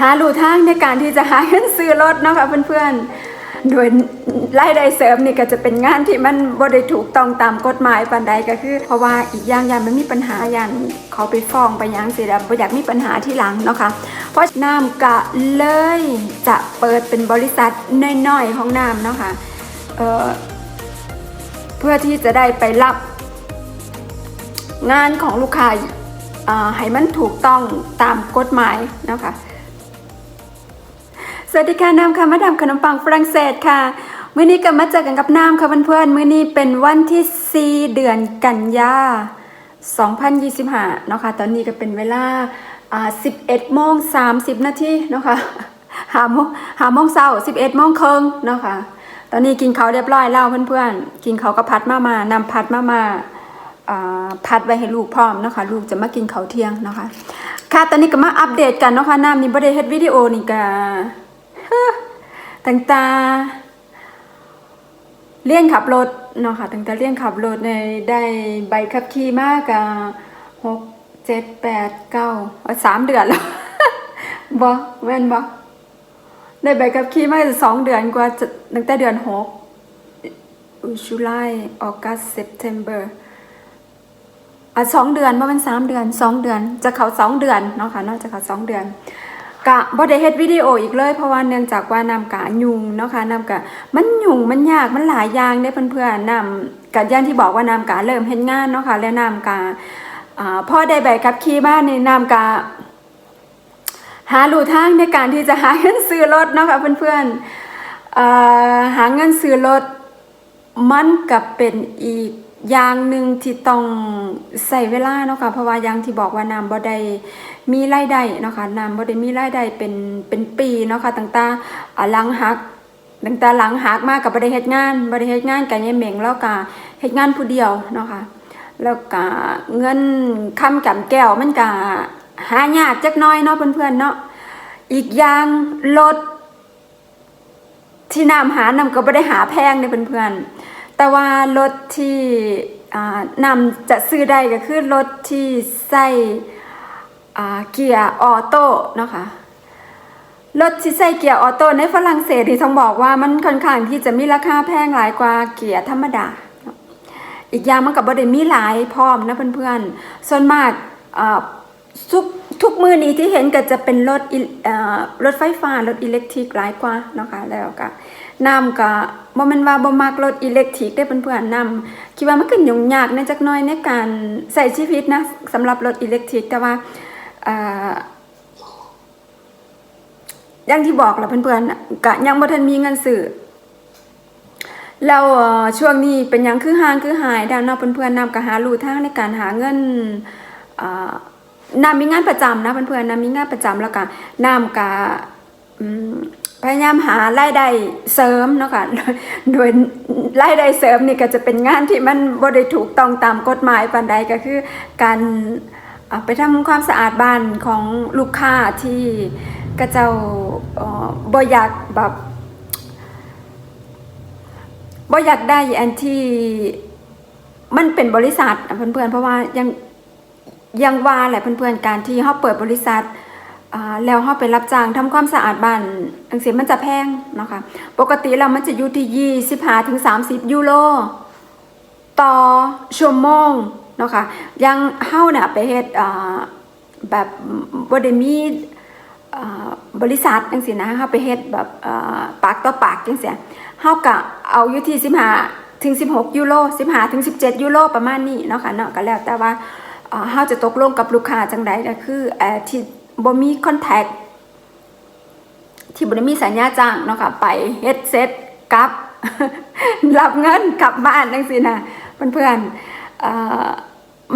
หาลู่ทางในการที่จะหาเงินซื้อรถเนาะค่ะเพื่อนๆ โดยรายได้เสริมนี่ก็จะเป็นงานที่มันบ่ได้ถูกต้องตามกฎหมายปานใดก็คือ เพราะว่าอีกอย่างอย่างมันมีปัญหาอย่างเขาไปฟ้องไปยังสิแล้วบ่อยากมีปัญหาที่หลังเนาะค่ะเพราะน้ำกะเลยจะเปิดเป็นบริษัทน้อยๆของน้ำเนาะค่ะเอ่อเพื่อที่จะได้ไปรับงานของลูกค้าให้มันถูกต้องตามกฎหมายเนาะคะ วัสดีค่ะน้ำค่ะมาดามขนมปังฝรั่งเศสค่ะมื้อนี้ก็มาเจอกันกับน้ำค่ะเพื่อนๆมื้อนี้เป็นวันที่ 4 เดือนกันยา2025เนาะค่ะตอนนี้ก็เป็นเวลาอ่า11โมง30 นาทีเนาะค่ะหาโมงหาโมงเช้า11โมงครึ่งเนาะค่ะ ตอนนี้กินข้าวเรียบร้อยแล้วเพื่อนๆ กินข้าวก็พัดมามานำพัดมามาพัดไว้ให้ลูกพร้อมเนาะคะลูกจะมากินข้าวเที่ยงเนาะคะค่ะตอนนี้ก็มาอัปเดตกันเนาะค่ะน้ำนี่บ่ได้เฮ็ดวิดีโอนี่ก็เฮ้อ ตั้งตาเรียนขับรถเนาะค่ะตั้งแต่เรียนขับรถในได้ใบขับขี่มากะหกเจ็ดแปดเก้าสามเดือนแล้วบ่แม่นบ่ได้ใบขับขี่มาสองเดือนกว่าตั้งแต่เดือนหกจุลายออกัสเซปเทมเบอร์อะสองเดือนว่ามันสามเดือนสองเดือน จะเขาสองเดือนเนาะค่ะเนอกจากเขาสองเดือน กะบ่ได้เฮ็ดวิดีโออีกเลย เพราะว่าเนื่องจากว่านำกะยุ่งเนาะค่ะนำกะมันยุ่งมันยากมันหลายอย่างเด้เพื่อนๆนำกะย่างที่บอกว่านำกะเริ่มเฮ็ดงานเนาะค่ะแล้วนำกะอ่าพอได้ใบขับขี่มาในนำกะหาลู่ทางในการที่จะหาเงินซื้อรถเนาะค่ะเพื่อนๆอ่าหาเงินซื้อรถมันกับเป็นอีก อย่างหนึ่งที่ต้องใส่เวลาเนาะค่ะเพราะว่าอย่างที่บอกว่าน้ำบ่ได้มีรายได้เนาะค่ะน้ำบ่ได้มีรายได้เป็นเป็นปีเนาะค่ะต่างๆอ่าหลังหักตั้งแต่หลังหักมากกับบ่ได้เฮ็ดงานบ่ได้เฮ็ดงานกันยายเหม่งแล้วก็เฮ็ดงานผู้เดียวเนาะค่ะแล้วก็เงินคำกับแก้วมันก็หายากจักน้อยเนาะเพื่อนๆเนาะอีกอย่างรถที่นำหานำก็ไม่ได้หาแพงเลยเพื่อนๆ แต่ว่ารถที่นำจะซื้อได้ก็คือรถที่ใส่เกียร์ออโต้เนาะคะรถที่ใส่เกียร์ออโต้ในฝรั่งเศสที่ต้องบอกว่ามันค่อนข้างที่จะมีราคาแพงหลายกว่าเกียร์ธรรมดา อีกอย่างมันกับบ่ได้มีหลายพร้อมนะเพื่อนๆ ส่วนมากอ่า ทุกมือนี้ที่เห็นก็จะเป็นรถเอ่อรถไฟฟ้ารถอิเล็กทริกหลายกว่านะคะแล้วก็นำก็บ่แม่นว่าบ่มักรถอิเล็กทริกได้เพื่อนๆนำคิดว่ามันก็ยุ่งยากในจักหน่อยในการใช้ชีวิตนะสำหรับรถอิเล็กทริกแต่ว่าอย่างที่บอกแหละเพื่อนๆก็ยังบ่ทันมีเงินซื้อแล้วเอ่อช่วงนี้เป็นยังคือห่างคือหายดาวนาะเพื่อนๆนำก็หาลู่ทางในการหาเงินอ่า นำมีงานประจำนะเพื่อนๆนำมีงานประจำแล้วก็นำก็อืมพยายามหารายได้เสริมเนาะค่ะโดยรายได้เสริมนี่ก็จะเป็นงานที่มันบ่ได้ถูกต้องตามกฎหมายปานใดก็คือ การไปทำความสะอาดบ้านของลูกค้าที่กระเจ้าบ่อยากแบบบ่อยากได้อันที่มันเป็นบริษัทอะเพื่อนๆเพราะว่ายัง ยังว่าแหละเพื่อนๆการที่เขาเปิดบริษัทแล้วเขาไปรับจ้างทำความสะอาดบ้านอังสีมันจะแพงนะคะปกติแล้วมันจะอยู่ที่25ถึง30ยูโรต่อชั่วโมงเนาะค่ะยังเฮาเนี่ยไปเฮ็ดแบบบ่ได้มีบริษัทจังซี่นะเฮาไปเฮ็ดแบบปากต่อปากจังซี่เฮาก็เอาอยู่ที่15ถึง16ยูโร15ถึง17ยูโรประมาณนี้เนาะค่ะเนาะก็แล้วแต่ว่า เฮาจะตกลงกับลูกค้าจังใดก็คือที่บ่มีคอนแทคที่บริมีสัญญาจ้างเนาะค่ะไปเฮ็ดเซ็ตกลับรับเงินกลับบ้านจังซี่นะเพื่อนๆเอ่อ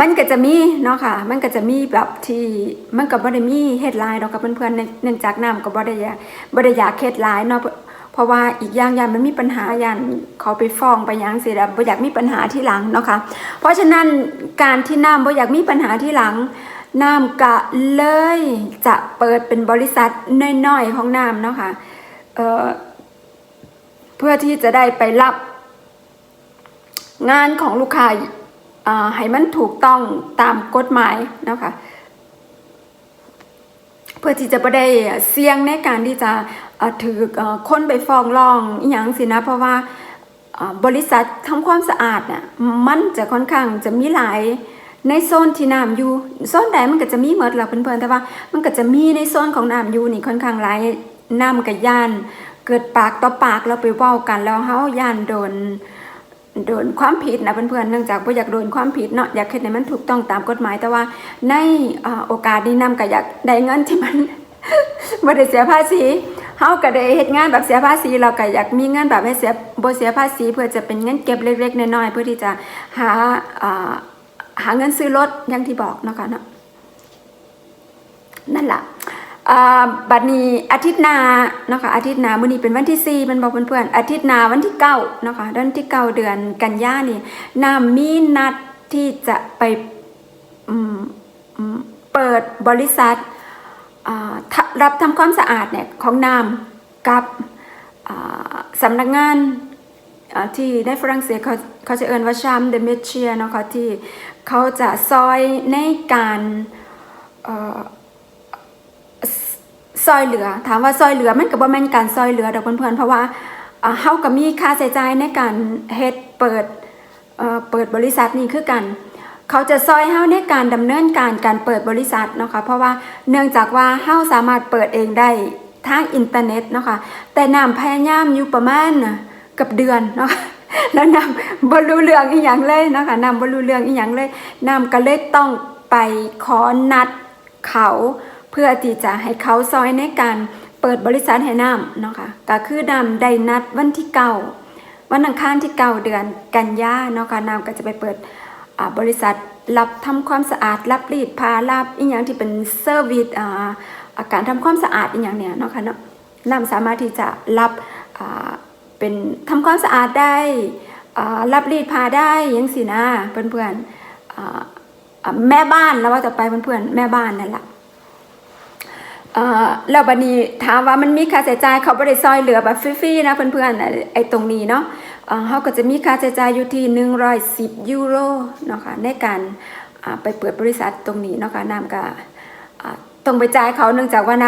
มันก็จะมีเนาะค่ะ มันก็จะมีแบบที่มันก็บ่ได้มีเฮ็ดไลน์ดอกกับเพื่อนๆเนื่องจากน้ำก็บ่ได้อยากบ่ได้อยากเฮ็ดไลน์เนาะ ราะว่าอีกอย่างย่างมันมีปัญหาย่างเขาไปฟ้องไปยังเสิแล้วบ่อยากมีปัญหาที่หลังเนาะค่ะเพราะฉะนั้นการที่น้ำบ่อยากมีปัญหาที่หลังน้ำกะเลยจะเปิดเป็นบริษัทน้อยๆของน้ำเนาะค่ะเเพื่อที่จะได้ไปรับ งานของลูกค้าให้มันถูกต้องตามกฎหมายเนาะค่ะ เพื่อที่จะบ่ได้เสี่ยงในการที่จะถือคนไปฟ้องร้องอีหยังสินะ เพราะว่าบริษัททำความสะอาดน่ะมันจะค่อนข้างจะมีหลายในโซนที่น้ำอยู่โซนใดมันก็จะมีหมดแหละเพื่อนๆแต่ว่ามันก็จะมีในโซนของน้ำอยู่นี่ค่อนข้างหลายน้ำกับย่าน เกิดปากต่อปากเราไปว้ากันแล้วเฮาย่านโดน โดนความผิดนะเพื่อนๆเนื่องจากว่าอยากโดนความผิดเนาะอยากเฮ็ดให้มันถูกต้องตามกฎหมาย แต่ว่าในโอกาสนี้นำก็อยากได้เงินที่มันบ่ได้เสียภาษีเฮาก็ได้เฮ็ดงานแบบเสียภาษีเราก็อยากมีเงินแบบให้เสียบ่เสียภาษีเพื่อจะเป็นเงินเก็บเล็กๆน้อยๆเพื่อที่จะหาหาเงินซื้อรถอย่างที่บอกเนาะค่ะเนาะนั่นล่ะ บัดนี้อาทิตย์นาเนาะคะอาทิตย์นามื้อนี้เป็นวันที่4มันบอกเพื่อนๆอาทิตย์นาวันที่9เนาะคะเดือนที่9เดือนกันยานี่นามีนัดที่จะไปเปิดบริษัทรับทำความสะอาดเนี่ยของน้ำกับสำนักงานที่ในฝรั่งเศสเขาเขาจะเอิ้นว่าชามเดเมเชียเนาะคะที่เขาจะซอยในการ ซอยเหลือ ถามว่าซอยเหลือมันก็บ่แม่นการซอยเหลือดอกเพื่อนๆเพราะว่าอ่าเฮาก็มีค่าใช้จ่ายในการเฮ็ดเปิดเอ่อเปิดบริษัทนี้คือกันเขาจะซอยเฮาในการดำเนินการการเปิดบริษัทเนาะค่ะเพราะว่าเนื่องจากว่าเฮาสามารถเปิดเองได้ทางอินเทอร์เน็ตเนาะค่ะแต่นำพยายามอยู่ประมาณกับเดือนเนาะแล้วนำบรู้เรื่องอีหยังเลยเนาะค่ะนำบรู้เรื่องอีหยังเลยนำก็เลยต้องไปขอนัดเขา เพื่อที่จะให้เขาซอยในการเปิดบริษัทให้น้ำเนาะค่ะก็คือนำได้นัดวันที่เก้าวันอังคารที่เก้าเดือนกันยาเนาะค่ะน้ำก็จะไปเปิดบริษัทรับทำความสะอาดรับรีดพารับอีหยังที่เป็นเซอร์วิสการทำความสะอาดอีหยังเนี่ยเนาะค่ะเนาะน้ำสามารถที่จะรับเป็นทำความสะอาดได้รับรีดพาได้ยังสินะเพื่อนๆอ่อ่าแม่บ้านแล้วว่าจะไปเพื่อนๆแม่บ้านนั่นแหละ แล้วบัดนี้ถามว่ามันมีค่าใช้จ่ายเขาบ่ได้ซอยเหลือแบบฟรีๆนะเพื่อนๆไอ้ตรงนี้เนาะเอ่อเฮาก็จะมีค่าใช้จ่ายอยู่ที่ 110 ยูโรเนาะค่ะในการไปเปิดบริษัทตรงนี้เนาะค่ะน้ำก็ต้องไปจ่ายเขาเนื่องจากว่าน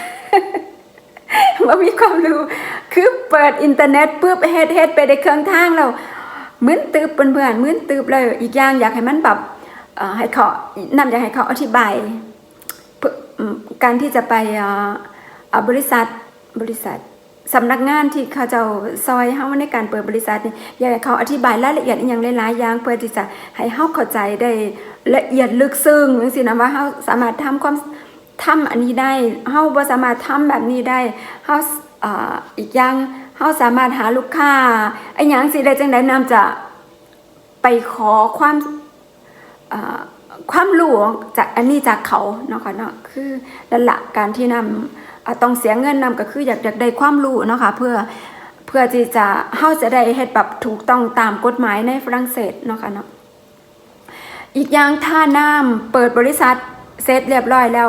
ำว่ามีความรู้คือเปิดอินเทอร์เน็ตปุ๊บเฮ็ดเฮ็ดไปได้เครื่องทางแล้วมึนตึบเพื่อนๆมึนตึบเลยอีกอย่างอยากให้มันแบบให้เขานำอยากให้เขาอธิบาย การที่จะไปบริษัทบริษัทสำนักงานที่เขาจะซอยเฮาในการเปิดบริษัทนี่อยากให้เขาอธิบายรายละเอียดอย่างหลายๆอย่างเพื่อที่จะให้เฮาเข้าใจได้ละเอียดลึกซึ้งจังซี่นะว่าเฮาสามารถทำความทำอันนี้ได้เฮาบ่สามารถทำแบบนี้ได้เฮาอ่อีกอย่างเฮาสามารถหาลูกค้าไอ้หยังสิได้จังได๋นำจะไปขอความอ่อ ความรู้จากอันนี้จากเขาเนาะค่ะเนาะคือนั่นละการที่นำอะต้องเสียเงินนำก็คืออยากอยากได้ความรู้เนาะค่ะเพื่อเพื่อที่จะเฮาจะได้เฮ็ดแบบถูกต้องตามกฎหมายในฝรั่งเศสเนาะค่ะเนาะอีกอย่างถ้าน้ำเปิดบริษัทเสร็จเรียบร้อยแล้ว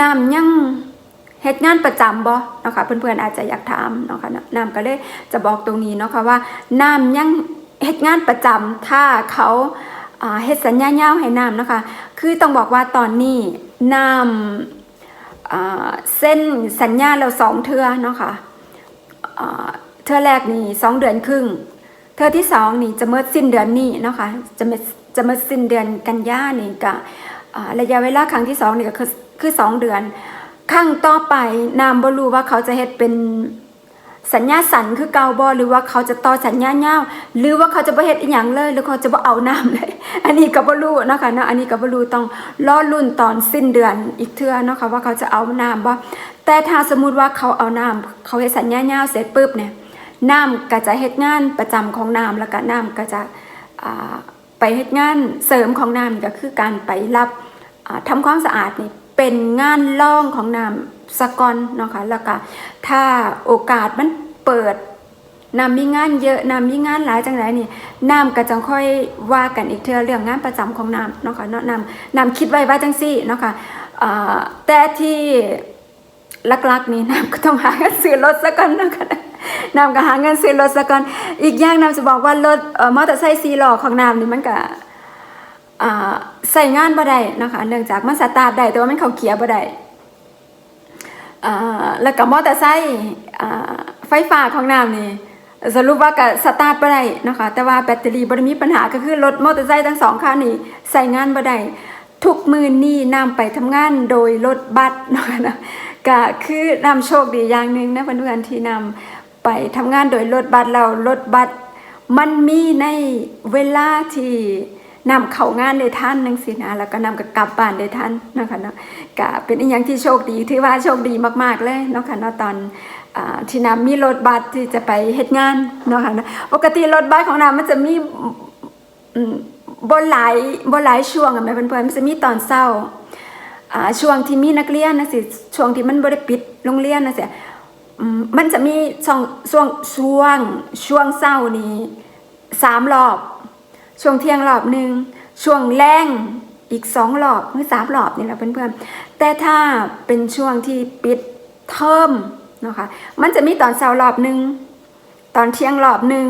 น้ำยังเฮ็ดงานประจำบ่เนาะค่ะเพื่อนๆอาจจะอยากถามเนาะค่ะเนาะน้ำก็เลยจะบอกตรงนี้เนาะค่ะว่าน้ำยังเฮ็ดงานประจำถ้าเขา เฮ็ดสัญญาเงาวให้น้ำนะคะ คือต้องบอกว่าตอนนี้น้ำเส้นสัญญาเราสองเทือเนาะค่ะอ่าเทือแรกนี่สองเดือนครึ่ง เทือที่สองนี่จะเมื่อสิ้นเดือนนี้เนาะค่ะจะเมื่อจะเมื่อสิ้นเดือนกันยานี่ก็อ่าระยะเวลาครั้งที่สองนี่ก็คือคือสองเดือน ครั้งต่อไปน้ำบรูว่าเขาจะเฮ็ดเป็น สัญญาสันคือเกาบอหรือว่าเขาจะต่อสัญญาเงาวหรือว่าเขาจะบ่เฮ็ดอีหยังเลย หรือเขาจะบ่เอาน้ำเลย อันนี้ก็บ่รู้นะคะเนาะอันนี้ก็บ่รู้ต้องรอรุ่นตอนสิ้นเดือนอีกเทื่อเนาะค่ะว่าเขาจะเอาน้ำบ่แต่ถ้าสมมุติว่าเขาเอาน้ำเขาเฮ็ดสัญญาเงาวเสร็จปุ๊บเนี่ยน้ำก็จะเฮ็ดงานประจำของน้ำแล้วก็น้ำก็จะไปเฮ็ดงานเสริมของน้ำก็คือการไปรับอ่าทำความสะอาดนี่เป็นงานร่องของน้ำ สะกอนเนาะค่ะแล้วก็ถ้าโอกาสมันเปิดนำมีงานเยอะนำมีงานหลายจังไรนี่น้ำก็จะค่อยว่ากันอีกเทื่อเรื่องงานประจำของน้ำเนาะค่ะเนาะน้ำน้ำคิดไว้ว่าจังซี่เนาะค่ะอ่าแต่ที่หลักๆนี่น้ำก็ต้องหาเงินซื้อรถซะก่อนเนาะค่ะน้ำก็หาเงินซื้อรถซะก่อนอีกอย่างน้ำจะบอกว่ารถมอเตอร์ไซค์สีล้อของน้ำนี่มันก็ใส่งานบ่ได้นะคะเนื่องจากมันสตาร์ทได้แต่ว่ามันเขาเกียบ่ได้ แล้วก็มอเตอร์ไซค์ไฟฟ้าของน้ำนี่สรุปว่าก็สตาร์ทบ่ได้นะคะแต่ว่าแบตเตอรี่บ่ได้มีปัญหาก็คือรถมอเตอร์ไซค์ทั้งสองคันนี่ใช้งานบ่ได้ทุกมือนี่นำไปทำงานโดยรถบัสนะคะนะก็คือนำโชคดีอย่างหนึ่งนะเพื่อนๆที่นำไปทำงานโดยรถบัสแล้วรถบัสมันมีในเวลาที่ นำเข้างานได้ทันนังสินะแล้วก็นำกับกลับบ้านได้ทันเนาะคะเนาะก็เป็นอีกอย่างที่โชคดีถือว่าโชคดีมากๆเลยเนาะค่ะเนาะตอนอที่นำมีรถบัสที่จะไปเฮ็ดงานเนาะค่ะเนาะปกติรถบัสของนำมันจะมีบนหลายบนหลายช่วงอะแม่เพื่อนๆมันจะมีตอนเช้าช่วงที่มีนักเรียนนะสิช่วงที่มันบ่ได้ปิดโรงเรียนนะสิมันจะมีช่วงช่วงช่วงช่วงเช้านี้สามรอบ ช่วงเที่ยงรอบหนึ่งช่วงแรงอีกสองรอบหรือสามรอบนี่แหละเพื่อนๆ แต่ถ้าเป็นช่วงที่ปิดเทอมนะคะมันจะมีตอนเช้ารอบหนึ่งตอนเที่ยงรอบหนึ่ง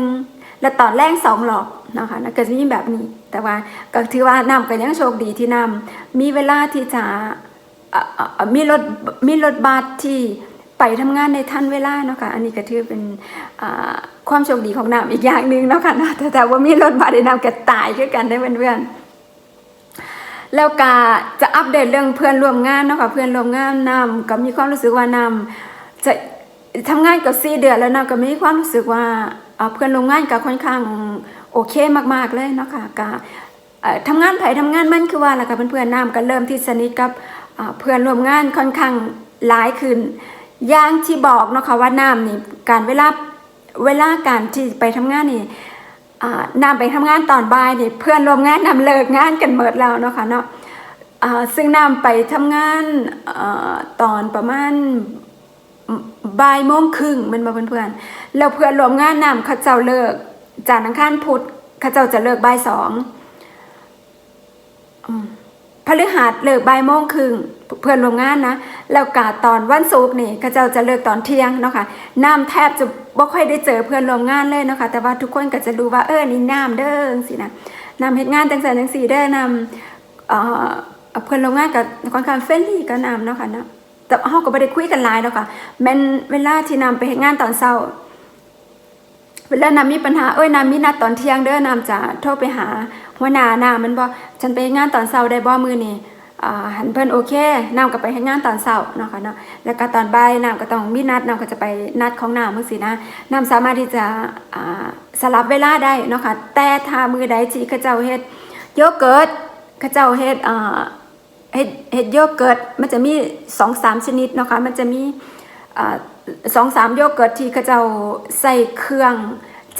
และตอนแรงสองรอบนะคะนะก็จะมีแบบนี้ แต่ว่าก็ถือว่านำก็ยังโชคดีที่นำมีเวลาที่จะมีรถมีรถบัสที่ ไปทำงานในทันเวลาเนาะค่ะอันนี้ก็ถือเป็นความโชคดีของนำอีกอย่างหนึ่งเนาะค่ะนะแต่แต่ว่ามีรถบัสได้นำก็ตายคือกันได้เพื่อนๆแล้วก็จะอัปเดตเรื่องเพื่อนร่วมงานเนาะค่ะเพื่อนร่วมงานนำก็มีความรู้สึกว่านำจะทำงานกับสี่เดือนแล้วนำก็มีความรู้สึกว่าเพื่อนร่วมงานก็ค่อนข้างโอเคมากๆเลยเนาะค่ะก็ทำงานไผทำงานมันคือว่าล่ะค่ะเพื่อนๆน้ำก็เริ่มที่สนิทกับเพื่อนร่วมงานค่อนข้างหลายขึ้น อย่างที่บอกเนาะค่ะว่าน้ำนี่การเวลาเวลาการที่ไปทำงานนี่อ่าน้ำไปทำงานตอนบ่ายนี่เพื่อนร่วมงานนำเลิกงานกันหมดแล้วเนาะค่ะเนาะซึ่งน้ำไปทำงานอตอนประมาณบ่ายโมงครึ่งมันมาเพื่อนๆแล้วเพื่อนร่วมงานน้ำเขาเจ้าเลิกจานทร์อังคารพุธเขาเจ้าจะเลิกบ่ายสองพฤหัสเลิกบ่ายโมงครึ่ง เพื่อนร่วมงานนะ แล้วกาตอนวันศุกร์นี่ก็เจ้าจะเลิกตอนเที่ยงเนาะค่ะน้ำแทบจะบ่ค่อยได้เจอเพื่อนร่วมงานเลยเนาะค่ะแต่ว่าทุกคนก็จะรู้ว่าเออนี่น้ำเด้อสินะน้ำเฮ็ดงานจังสันจังสี่เด้นำเออเพื่อนร่วมงานกับค่อนข้างเฟรนลี่กับน้ำเนาะค่ะเนาะแต่เฮาก็บ่ได้คุยกันหลายเนาะค่ะแม่นเวลาที่นำไปเฮ็ดงานตอนเช้าเวลานำมีปัญหาเอ้ยนำมีนัดตอนเที่ยงเด้อนำจะโทรไปหาหัวหน้านามันบอกฉันไปงานตอนเช้าได้บ่มือนี่ หันเพิ่นโอเคนำก็ไปเฮ็ดงานตอนเช้าเนาะค่ะเนาะแล้วก็ตอนบ่ายนำก็ต้องมีนัดนำก็จะไปนัดของนำจังซี่นะนำสามารถที่จะสลับเวลาได้เนาะค่ะแต่ถ้ามือใดที่ขาเจ้าเฮ็ดโยเกิร์ตขาเจ้าเฮ็ดเฮ็ดเฮ็ดโยเกิร์ตมันจะมี2-3ชนิดเนาะค่ะมันจะมีสองสามโยเกิร์ตที่ขาเจ้าใส่เครื่อง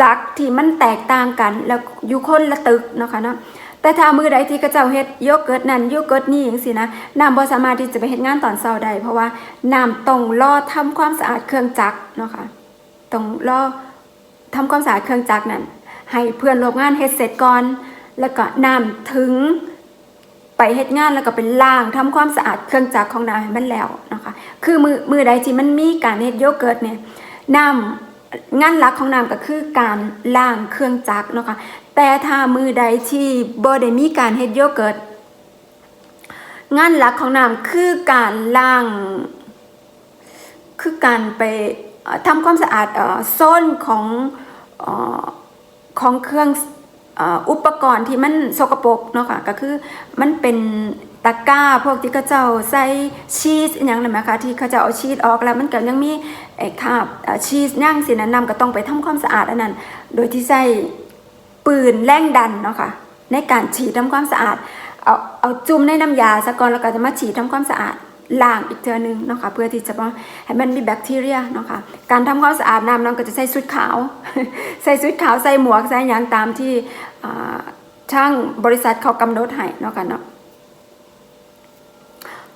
จักที่มันแตกต่างกันแล้วอยู่คนละตึกเนาะค่ะเนาะ แต่ถ้ามือใดที่เขาเจ้าเฮ็ดโยเกิร์ตนั่นโยเกิร์ตนี่จังซี่นะน้ำบ่สามารถที่จะไปเฮ็ดงานตอนเช้าได้เพราะว่าน้ำต้องรอทำความสะอาดเครื่องจักรเนาะค่ะต้องรอทำความสะอาดเครื่องจักรนั่นให้เพื่อนร่วมงานเฮ็ดเสร็จก่อน แล้วก็น้ำถึงไปเฮ็ดงานแล้วก็เป็นล้างทำความสะอาดเครื่องจักรของนางให้มันแล้วนะคะคือมือมือใดที่มันมีการเฮ็ดโยเกิร์ตเนี่ยน้ำงานหลักของน้ำก็คือการล้างเครื่องจักรเนาะคะ แต่ถ้ามือใดที่บ่ได้มีการเฮ็ดโยเกิร์ตงานหลักของน้ำคือการล้าง คือการไปทำความสะอาดออโซนของออของเครื่องอ,อุปกรณ์ที่มันสกปรกเนาะค่ะก็คือมันเป็นตะกร้าพวกที่เขาเจ้าใส่ชีสอย่างนั้นไหมคะที่เขาจะเอาชีสออกแล้วมันก็ยังมีไอ้คราบชีสย่างสินั้นนำก็ต้องไปทำความสะอาดอันนั้น โดยที่ใส่ ปืนแรงดันเนาะค่ะในการฉีดทำความสะอาด เอาเอาจุ่มในน้ำยาซะก่อนแล้วก็จะมาฉีดทำความสะอาดล้างอีกเทื่อนึงเนาะค่ะเพื่อที่จะว่าให้มันมีแบคทีเรียเนาะค่ะการทำความสะอาดน้ำน้องก็จะใส่ชุดขาว ใส่ชุดขาวใส่หมวกใส่ยางตามที่ช่างบริษัทเขากำหนดให้เนาะค่ะเนาะ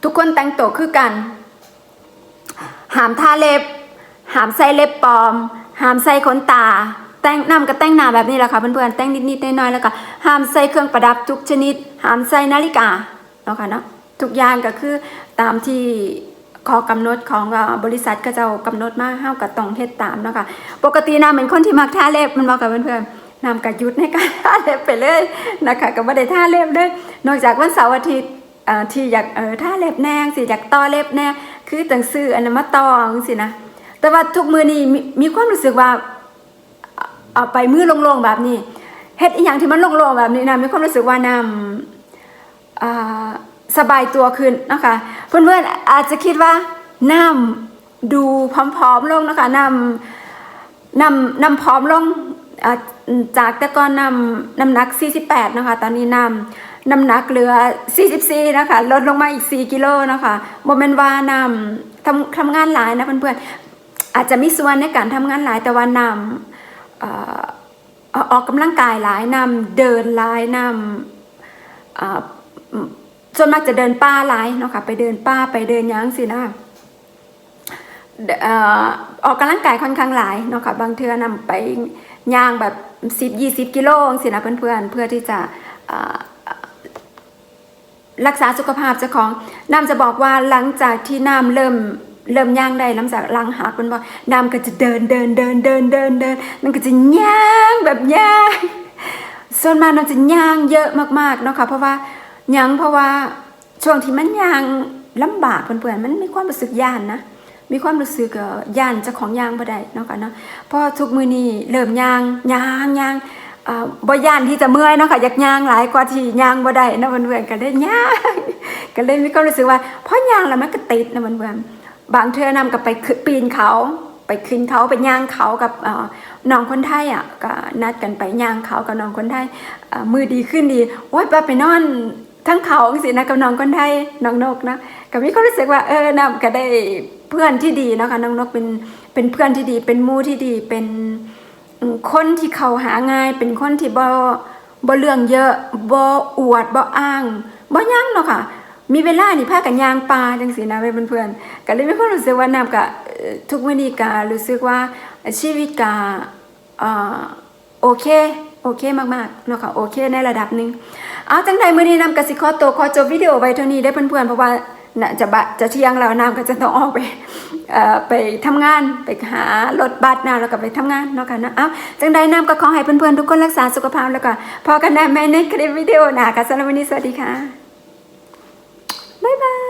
ทุกคนแต่งตัวคือกัน หามทาเล็บ หามใส่เล็บปลอม หามใส่ขนตา แต่งนำกับแต่งหน้าแบบนี้แหละค่ะเพื่อนๆแต่งนิดๆน้อยๆแล้วก็ห้ามใส่เครื่องประดับทุกชนิดห้ามใส่นาฬิกาเนาะค่ะเนาะทุกอย่างก็คือตามที่ข้อกำหนดของบริษัทก็จะกำหนดมาเฮาก็ต้องเฮ็ดตามเนาะค่ะปกตินำเป็นคนที่มักทาเล็บมันบอกกับเพื่อนๆนำก็หยุดในการทาเล็บไปเลยนะคะก็บ่ได้ทาเล็บเด้อนอกจากวันเสาร์อาทิตย์ที่อยากเออถ้าเล็บแน่สิอยากต่อเล็บแน่คือตังซื้ออันนั้นมาตองสินะแต่ว่าทุกมือนี่มีความรู้สึกว่า เอาไปมือโลงๆแบบนี้เฮ็ดอีหยังที่มันโลงๆแบบนี้นะมีความรู้สึกว่านำอ่าสบายตัวขึ้นนะคะเพื่อนๆอาจจะคิดว่าน้ำดูผอมๆลงนะคะน้ำน้ำน้ำผอมลงจากแต่ก่อนน้ำน้ำหนัก 48 นะคะ ตอนนี้น้ำน้ำหนักเหลือ 44 นะคะ ลดลงมาอีก 4 กิโลนะคะโมเมนว่าน้ำทำทำงานหลายนะเพื่อนๆอาจจะมีส่วนในการทำงานหลายแต่ว่านำ ออกกำลังกายหลายนำเดินหลายนำส่วนมากจะเดินป่าหลายเนาะค่ะไปเดินป่าไปเดินยังสินะออกกำลังกายค่อนข้างหลายเนาะค่ะบางเทือนำไปย่างแบบ10 20กิโลสินะเพื่อนๆเพื่อที่จะรักษาสุขภาพเจ้าของน้ำจะบอกว่าหลังจากที่น้ำเริ่ม เริ่มย่างได้หลังจากล้างหักมันบอกน้ำก็จะเดินเดินเดินเดินเดินเดินมันก็จะย่างแบบย่างส่วนมากน้ำจะย่างเยอะมากๆเนาะค่ะเพราะว่าย่างเพราะว่าช่วงที่มันย่างลำบากเพื่อนๆมันมีความรู้สึกย่านนะมีความรู้สึกย่านจ้าของย่างบ่ได้เนาะค่ะเนาะเพราะทุกมือนี้เริ่มย่างย่างย่างบ่ย่านที่จะเมื่อยเนาะค่ะอยากย่างหลายกว่าที่ย่างบ่ได้เนาะเพื่อนๆก็เลยย่างก็เลยมีความรู้สึกว่าเพราะย่างแล้วมันก็ติดนะเพื่อนๆ บางเทื่อนำกับไปขึ้นปีนเขาไปขึ้นเขาไปย่างเขากับน้องคนไทยอะก็นัดกันไปย่างเขากับน้องคนไทยมือดีขึ้นดีโอ๊ยไปไปนอนทั้งเขาสินะกับน้องคนไทยน้องนกนะก็มีควารู้สึกว่าเออนำก็ได้เพื่อนที่ดีนะคะน้องนกเป็นเป็นเพื่อนที่ดี เป็นมู่ที่ดีเป็นคนที่เขาหาง่าย เป็นคนที่บ่บ่เรื่องเยอะบ่อวดบ่อ้างบ่ยั้งเนาะค่ะ มีเวลานี่พากันยางปลาจังซี่นะเพื่อนๆก็เลยไมีความรู้สึกว่านำก็ทุกมื้อนี้ก็รู้สึกว่าชีวิตก็โอเคโอเคมากๆเนาะค่ะโอเคในระดับหนึ่งเอาจังใดมื้อนี้นำกสิขอตัวขอจบวิดีโอไว้เท่านี้ได้อเพื่อนๆเพราะว่าจะบะจะเที่ยงแล้วน้ำก็จะต้องออกไปไปทำงานไปหารถบัสนะแล้วก็ไปทำงานเนาะค่ะนะเอาจังใดน้ำก็ขอให้เพื่อนๆทุกคนรักษาสุขภาพแล้วก็พอกันได้ไหมในคลิปวิดีโอหน้าค่ะสำหรับวันนี้สวัสดีค่ะ Bye bye.